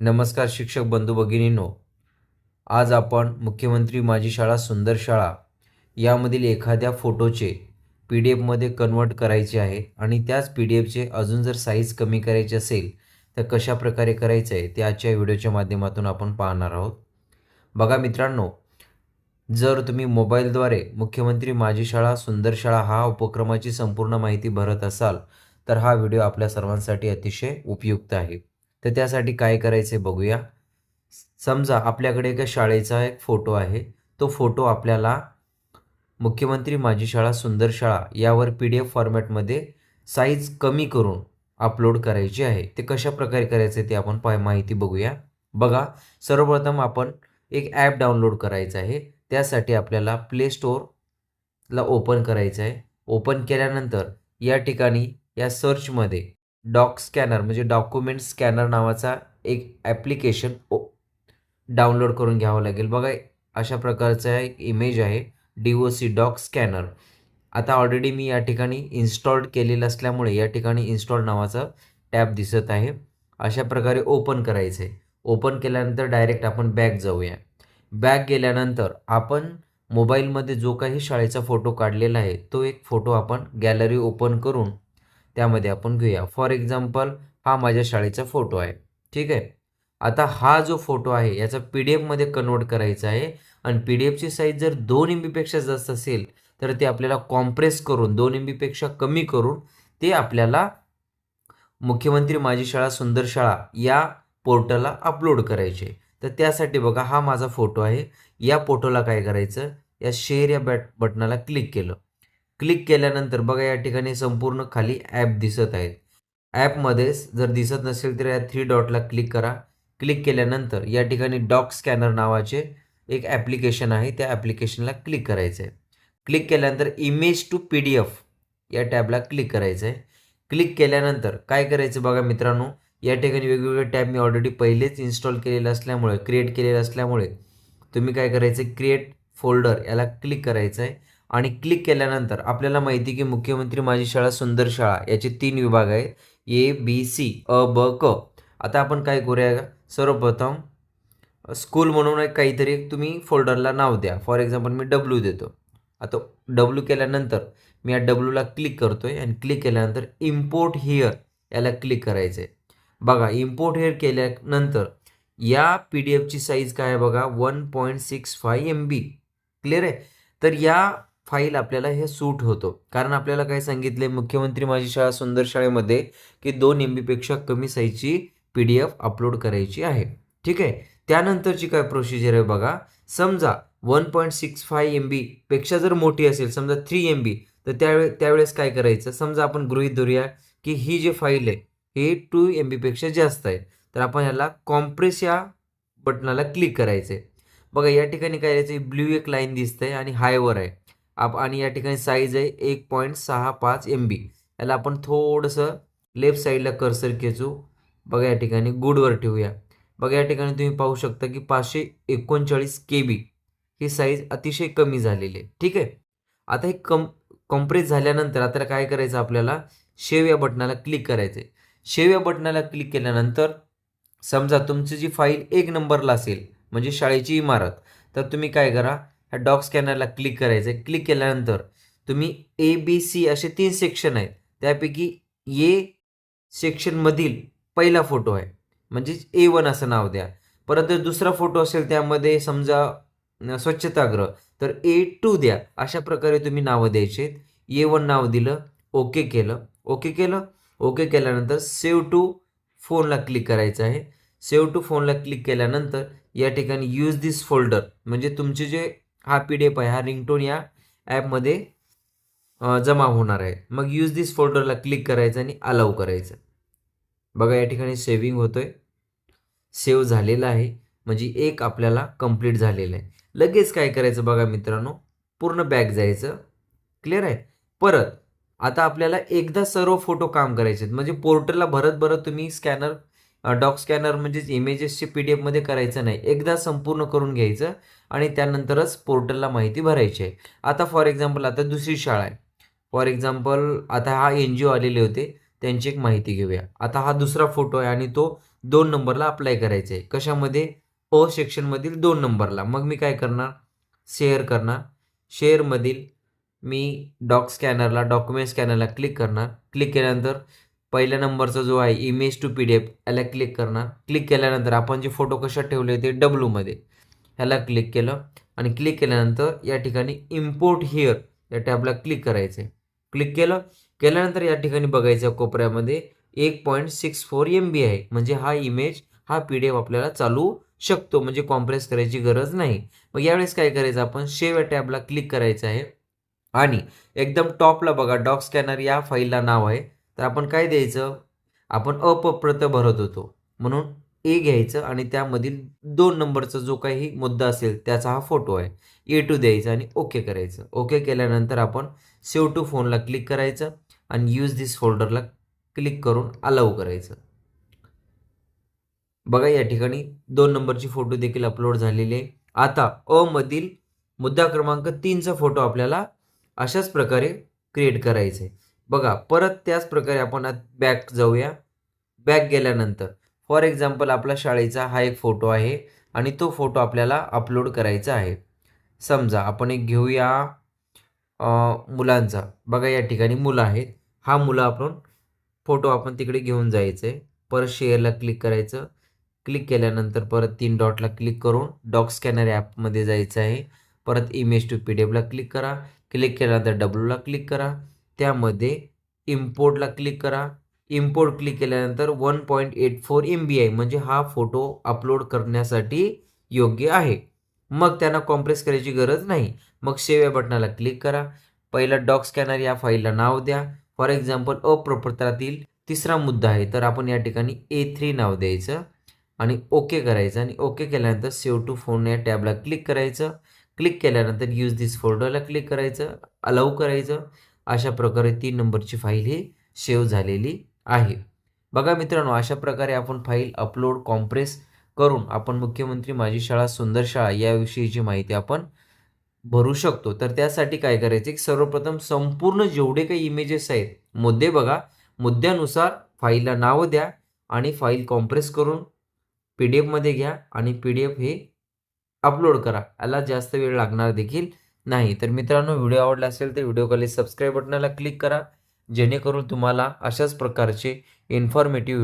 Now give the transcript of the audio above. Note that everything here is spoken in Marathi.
नमस्कार शिक्षक बंधू भगिनींनो. आज आपण मुख्यमंत्री माझी शाळा सुंदर शाळा यामधील एखाद्या फोटोचे पी डी एफमध्ये कन्वर्ट करायचे आहे आणि त्याच पी डी एफचे अजून जर साईज कमी करायची असेल तर कशा प्रकारे करायचं आहे ते आजच्या व्हिडिओच्या माध्यमातून आपण पाहणार आहोत. बघा मित्रांनो जर तुम्ही मोबाईलद्वारे मुख्यमंत्री माझी शाळा सुंदर शाळा हा उपक्रमाची संपूर्ण माहिती भरत असाल तर हा व्हिडिओ आपल्या सर्वांसाठी अतिशय उपयुक्त आहे. तर त्यासाठी काय करायचे बघूया. समजा आपल्याकडे एका शाळेचा एक फोटो आहे. तो फोटो आपल्याला मुख्यमंत्री माझी शाळा सुंदर शाळा यावर पी डी एफ फॉर्मॅटमध्ये साईज कमी करून अपलोड करायची आहे. ते कशा प्रकारे करायचे ते आपण पाय माहिती बघूया. बघा सर्वप्रथम आपण एक ॲप डाउनलोड करायचं आहे. त्यासाठी आपल्याला प्ले स्टोअरला ओपन करायचं आहे. ओपन केल्यानंतर या ठिकाणी या सर्चमध्ये डॉक स्कॅनर म्हणजे डॉक्युमेंट स्कॅनर नावाचा एक ॲप्लिकेशन ओ डाउनलोड करून घ्यावं लागेल. बघा अशा प्रकारचा एक इमेज आहे D O C doc scanner. आता ऑलरेडी मी या ठिकाणी इन्स्टॉल्ड केलेलं असल्यामुळे या ठिकाणी इन्स्टॉल नावाचा टॅब दिसत आहे. अशा प्रकारे ओपन करायचं आहे ओपन केल्यानंतर डायरेक्ट आपण बॅग जाऊया. बॅग गेल्यानंतर आपण मोबाईलमध्ये जो काही शाळेचा फोटो काढलेला आहे तो एक फोटो आपण गॅलरी ओपन करून त्यामध्ये आपण घेऊया. फॉर एक्झाम्पल हा माझ्या शाळेचा फोटो आहे. ठीक आहे? आता हा जो फोटो आहे याचा पी डी एफमध्ये कन्वर्ट करायचा आहे. आणि पी डी एफची साईज जर दोन एम बीपेक्षा जास्त असेल तर ते आपल्याला कॉम्प्रेस करून दोन एम बीपेक्षा कमी करून ते आपल्याला मुख्यमंत्री माझी शाळा सुंदर शाळा या पोर्टलला अपलोड करायचे. तर त्यासाठी बघा हा माझा फोटो आहे. या फोटोला काय करायचं? या शेअर या बॅट बटनाला क्लिक केलं. क्लिक केल्यानंतर बघा या ठिकाणी संपूर्ण खाली ॲप दिसत आहेत. ॲपमध्ये जर दिसत नसेल तर या थ्री डॉटला क्लिक करा. क्लिक केल्यानंतर या ठिकाणी डॉक स्कॅनर नावाचे एक ॲप्लिकेशन आहे त्या ॲप्लिकेशनला क्लिक करायचं आहे. क्लिक केल्यानंतर image to P D F या टॅबला क्लिक करायचं आहे. क्लिक केल्यानंतर काय करायचं बघा मित्रांनो या ठिकाणी वेगवेगळे टॅब मी ऑलरेडी पहिलेच इन्स्टॉल केलेलं असल्यामुळे क्रिएट केलेलं असल्यामुळे तुम्ही काय करायचं क्रिएट फोल्डर याला क्लिक करायचं आहे. आणि क्लिक केल्यानंतर आपल्याला माहिती की मुख्यमंत्री माझी शाळा सुंदर शाळा याचे तीन विभाग आहेत. ए बी सी अ ब क. आता आपण काय करूया? सर्वप्रथम स्कूल म्हणून एक काहीतरी तुम्ही फोल्डरला नाव द्या. फॉर एक्झाम्पल मी डब्ल्यू देतो. आता डब्ल्यू केल्यानंतर मी या डब्ल्यूला क्लिक करतो आहे आणि क्लिक केल्यानंतर इम्पोर्ट हिअर याला क्लिक करायचं आहे बघा इम्पोर्ट हिअर केल्यानंतर या पी डी एफची साईज काय आहे बघा? One point six five M B clear आहे? तर या फाईल आपल्याला हे सूट होतो. कारण आपल्याला काय सांगितले मुख्यमंत्री माझी शाळा सुंदर शाळेमध्ये की दोन एम बीपेक्षा कमी साईजची पी डी एफ अपलोड करायची आहे. ठीक आहे? त्यानंतरची काय प्रोसिजर आहे बघा. समजा one point six five M बीपेक्षा जर मोठी असेल समजा थ्री एम बी तर त्यावेळे त्यावेळेस काय करायचं? समजा आपण गृहीत धरूया की ही जी फाईल आहे हे टू एम बीपेक्षा जास्त आहे. तर आपण याला कॉम्प्रेस या बटनाला क्लिक करायचं आहे बघा या ठिकाणी काय करायचं ब्ल्यू एक लाईन दिसतंय आणि हायवर आहे. आप आणि या ठिकाणी साईज आहे एक पॉईंट सहा पाच एम बी याला आपण थोडंसं लेफ्ट साईडला कर्सर खेचू. बघा या ठिकाणी गुडवर ठेवूया. बघा या ठिकाणी तुम्ही पाहू शकता की पाचशे एकोणचाळीस के बी ही साईज अतिशय कमी झालेली आहे. ठीक आहे? आता हे कम कॉम्प्रेस झाल्यानंतर आता काय करायचं आपल्याला? शेव या बटनाला क्लिक करायचं आहे शेव या बटनाला क्लिक केल्यानंतर समजा तुमची जी फाईल एक नंबरला असेल म्हणजे शाळेची इमारत तर तुम्ही काय करा? ह्या डॉग स्कॅनरला क्लिक करायचं आहे क्लिक केल्यानंतर तुम्ही ए बी सी असे तीन सेक्शन आहेत. त्यापैकी ए सेक्शनमधील पहिला फोटो आहे. म्हणजेच ए वन असं नाव द्या. परत जर दुसरा फोटो असेल त्यामध्ये समजा स्वच्छतागृह तर ए टू द्या. अशा प्रकारे तुम्ही नावं द्यायचे ए वन नाव दिलं ओके केलं. ओके केलं. ओके केल्यानंतर सेव्ह टू फोनला क्लिक करायचं आहे. सेव्ह टू फोनला क्लिक केल्यानंतर या ठिकाणी यूज दिस फोल्डर म्हणजे तुमचे जे हा पी डी एफ आहे. हा रिंगटोन या ॲपमध्ये जमा होणार आहे. मग यूज दिस फोल्डरला क्लिक करायचं आणि अलाव करायचं. बघा या ठिकाणी सेव्हिंग होतो आहे सेव्ह झालेलं आहे. म्हणजे एक आपल्याला कंप्लीट झालेलं आहे. लगेच काय करायचं बघा मित्रांनो? पूर्ण बॅग जायचं. क्लिअर आहे? परत आता आपल्याला एकदा सर्व फोटो काम करायचे आहेत म्हणजे पोर्टलला भरत भरत तुम्ही स्कॅनर डॉक स्कॅनर म्हणजेच इमेजेसचे पी डी एफमध्ये करायचं नाही. एकदा संपूर्ण करून घ्यायचं आणि त्यानंतरच पोर्टलला माहिती भरायची आहे. आता फॉर एक्झाम्पल आता दुसरी शाळा आहे. फॉर एक्झाम्पल आता हा एन जी ओ आलेले होते. त्यांची एक माहिती घेऊया. आता हा दुसरा फोटो आहे आणि तो दोन नंबरला अप्लाय करायचा आहे. कशामध्ये? अ सेक्शनमधील दोन नंबरला मग मी काय करणार? शेअर करणार. शेअरमधील मी डॉक स्कॅनरला डॉक्युमेंट स्कॅनरला क्लिक करणार. क्लिक केल्यानंतर पहिल्या नंबरचा जो आहे image to P D F याला क्लिक करणार. क्लिक केल्यानंतर आपण जे फोटो कशात ठेवले ते डब्ल्यूमध्ये ह्याला क्लिक केलं आणि क्लिक केल्यानंतर या ठिकाणी इम्पोर्ट हिअर या टॅबला क्लिक करायचं आहे क्लिक केलं केल्यानंतर या ठिकाणी बघायचं कोपऱ्यामध्ये एक point six four M B आहे. म्हणजे हा इमेज हा पी डी एफ आपल्याला चालू शकतो. म्हणजे कॉम्प्रेस करायची गरज नाही. मग यावेळेस काय करायचं आपण? शेव या टॅबला क्लिक करायचं आहे. आणि एकदम टॉपला बघा डॉक स्कॅनर या फाईलला नाव आहे. तर आपण काय द्यायचं? आपण अपप्रत भरत होतो. म्हणून ए घ्यायचं आणि त्यामधील दोन नंबरचा जो काही मुद्दा असेल त्याचा हा फोटो आहे. ए टू द्यायचा आणि ओके करायचं. ओके केल्यानंतर आपण सेव टू फोनला क्लिक करायचं आणि यूज दिस फोल्डरला क्लिक करून अलाऊ करायचं. बघा या ठिकाणी दोन नंबरची फोटो देखील अपलोड झालेली आहे. आता अ मधील मुद्दा क्रमांक तीनचा फोटो आपल्याला अशाच प्रकारे क्रिएट करायचा आहे. बघा परत त्याच प्रकारे आपण बॅक जाऊया. बॅक गेल्यानंतर फॉर एक्झाम्पल आपला शाळेचा हा एक फोटो आहे आणि तो फोटो आपल्याला अपलोड करायचा आहे. समजा आपण एक घेऊया मुलांचा. बघा या ठिकाणी मुलं आहेत. हा मुलं आपण फोटो आपण तिकडे घेऊन जायचं आहे परत शेअरला क्लिक करायचं. क्लिक केल्यानंतर परत तीन डॉटला क्लिक करून डॉक स्कॅनर ॲपमध्ये जायचं आहे. परत इमेज टू पी डी एफला क्लिक करा. क्लिक केल्यानंतर डब्ल्यूला क्लिक करा. त्यामध्ये इम्पोर्टला क्लिक करा. इम्पोर्ट क्लिक केल्यानंतर one point eight four M B I म्हणजे हा फोटो अपलोड करण्यासाठी योग्य आहे. मग त्यांना कॉम्प्रेस करायची गरज नाही. मग सेव्ह या बटनाला क्लिक करा. पहिला डॉक स्कॅनर या फाईलला नाव द्या. फॉर एक्झाम्पल अप्रपत्रातील तिसरा मुद्दा आहे. तर आपण या ठिकाणी ए थ्री नाव द्यायचं आणि ओके करायचं आणि ओके केल्यानंतर सेव टू फोन या टॅबला क्लिक करायचं. क्लिक केल्यानंतर यूज दिस फोल्डरला क्लिक करायचं. अलाऊ करायचं. अशा प्रकारे तीन नंबरची फाईल ही सेव्ह झालेली आहे. बघा मित्रांनो अशा प्रकारे आपण फाईल अपलोड कॉम्प्रेस करून आपण मुख्यमंत्री माझी शाळा सुंदर शाळा याविषयीची माहिती आपण भरू शकतो तर त्यासाठी काय करायचे? की सर्वप्रथम संपूर्ण जेवढे काही इमेजेस आहेत मुद्दे बघा. मुद्द्यानुसार फाईलला नाव द्या आणि फाईल कॉम्प्रेस करून पी डी एफमध्ये घ्या आणि पी डी एफ हे अपलोड करा. याला जास्त वेळ लागणार देखील नाही तर मित्रांनो व्हिडिओ आवडला असेल तर व्हिडिओ खाली सबस्क्राईब बटनाला क्लिक करा. जेणेकरून तुम्हाला अशाच प्रकारचे इन्फॉर्मेटिव्ह